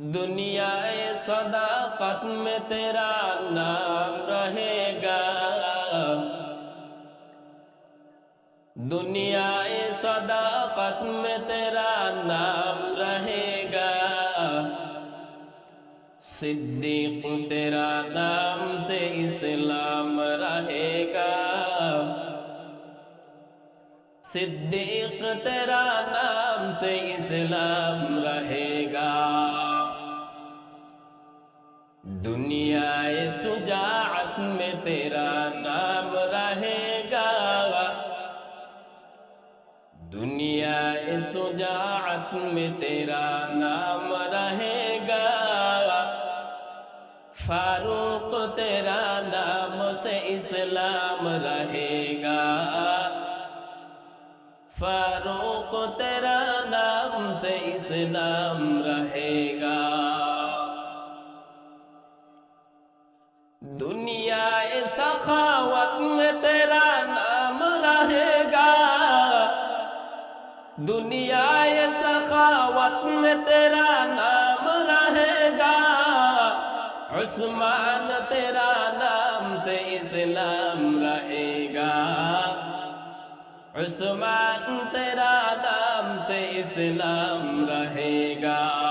دنیا صداقت میں تیرا نام رہے گا۔ دنیا صداقت میں تیرا نام رہے گا۔ صدیق تیرا نام سے اسلام رہے گا۔ صدیق تیرا نام سے اسلام رہے گا۔ دنیا سجاعت میں تیرا نام رہے گا۔ دنیا سجاعت میں تیرا نام رہے گا۔ فاروق تیرا نام سے اسلام رہے گا۔ فاروق تیرا نام سے اسلام رہے گا۔ دنیا سخاوت میں تیرا نام رہے گا۔ دنیا سخاوت میں تیرا نام رہے گا۔ عثمان تیرا نام سے اسلام رہے گا۔ عثمان تیرا نام سے اسلام رہے گا۔